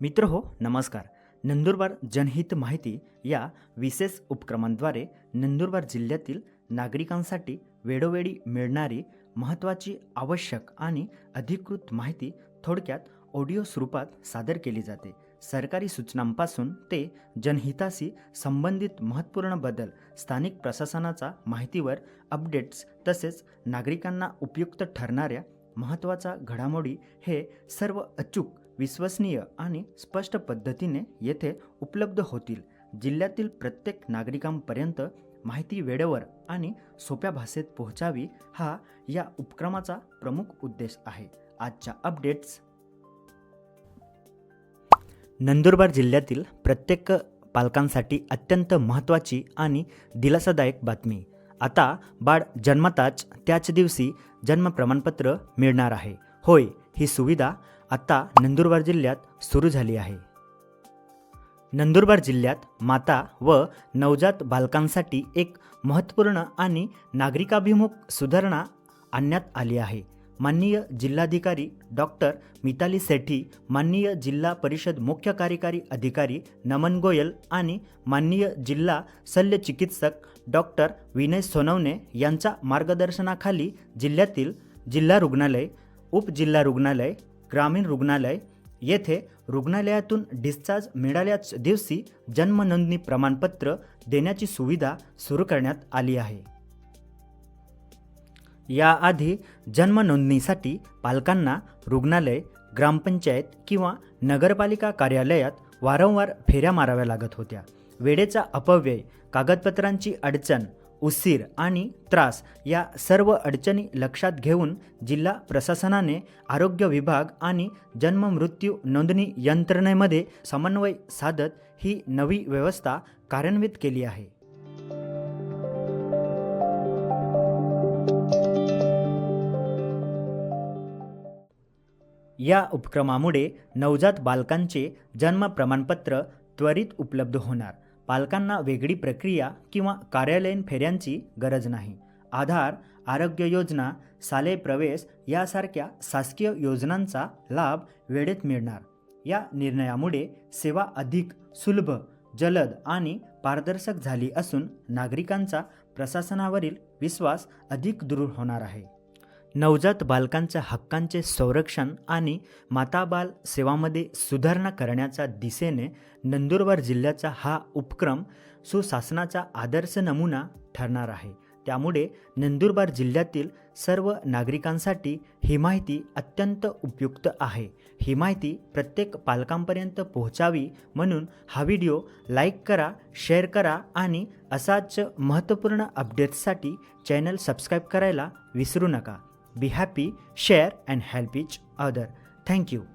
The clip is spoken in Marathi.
मित्र हो नमस्कार. नंदुरबार जनहित माहिती या विशेष उपक्रमांद्वारे नंदुरबार जिल्ह्यातील नागरिकांसाठी वेळोवेळी मिळणारी महत्त्वाची आवश्यक आणि अधिकृत माहिती थोडक्यात ऑडिओ स्वरूपात सादर केली जाते. सरकारी सूचनांपासून ते जनहिताशी संबंधित महत्त्वपूर्ण बदल स्थानिक प्रशासनाचा माहितीवर अपडेट्स तसेच नागरिकांना उपयुक्त ठरणाऱ्या महत्त्वाच्या घडामोडी हे सर्व अचूक विश्वसनीय आणि स्पष्ट पद्धतीने येथे उपलब्ध होतील. जिल्ह्यातील प्रत्येक नागरिकांपर्यंत माहिती वेळेवर आणि सोप्या भाषेत पोहोचावी हा या उपक्रमाचा प्रमुख उद्देश आहे. आजच्या अपडेट्स. नंदुरबार जिल्ह्यातील प्रत्येक पालकांसाठी अत्यंत महत्त्वाची आणि दिलासादायक बातमी. आता बाळ जन्मताच त्याच दिवशी जन्म प्रमाणपत्र मिळणार आहे. होय ही सुविधा आता नंदुरबार जिल्ह्यात सुरू झाली आहे. नंदुरबार जिल्ह्यात माता व नवजात बालकांसाठी एक महत्त्वपूर्ण आणि नागरिकाभिमुख सुधारणा आणण्यात आली आहे. माननीय जिल्हाधिकारी डॉक्टर मिताली सेठी माननीय जिल्हा परिषद मुख्य कार्यकारी अधिकारी नमन गोयल आणि माननीय जिल्हा शल्य चिकित्सक डॉक्टर विनय सोनवणे यांच्या मार्गदर्शनाखाली जिल्ह्यातील जिल्हा रुग्णालय उपजिल्हा रुग्णालय ग्रामीण रुग्णालय येथे रुग्णालयातून डिस्चार्ज मिळाल्याच दिवशी जन्मनोंदणी प्रमाणपत्र देण्याची सुविधा सुरू करण्यात आली आहे. याआधी जन्म नोंदणीसाठी पालकांना रुग्णालय ग्रामपंचायत किंवा नगरपालिका कार्यालयात वारंवार फेऱ्या माराव्या लागत होत्या. वेळेचा अपव्यय कागदपत्रांची अडचण उशीर आणि त्रास या सर्व अडचणी लक्षात घेऊन जिल्हा प्रशासनाने आरोग्य विभाग आणि जन्म मृत्यू नोंदणी यंत्रणेमध्ये समन्वय साधत ही नवी व्यवस्था कार्यान्वित केली आहे. या उपक्रमामुळे नवजात बालकांचे जन्म प्रमाणपत्र त्वरित उपलब्ध होणार. पालकांना वेगळी प्रक्रिया किंवा कार्यालयीन फेऱ्यांची गरज नाही. आधार आरोग्य योजना शालेय प्रवेश यासारख्या शासकीय योजनांचा लाभ वेळेत मिळणार. या निर्णयामुळे सेवा अधिक सुलभ जलद आणि पारदर्शक झाली असून नागरिकांचा प्रशासनावरील विश्वास अधिक दृढ होणार आहे. नवजात बालकांच्या हक्कांचे संरक्षण आणि माताबाल सेवामध्ये सुधारणा करण्याच्या दिशेने नंदुरबार जिल्ह्याचा हा उपक्रम सुशासनाचा आदर्श नमुना ठरणार आहे. त्यामुळे नंदुरबार जिल्ह्यातील सर्व नागरिकांसाठी ही माहिती अत्यंत उपयुक्त आहे. ही माहिती प्रत्येक पालकांपर्यंत पोहोचावी म्हणून हा व्हिडिओ लाईक करा शेअर करा आणि असाच महत्त्वपूर्ण अपडेट्ससाठी चॅनल सबस्क्राईब करायला विसरू नका. Be happy, share, and help each other. Thank you.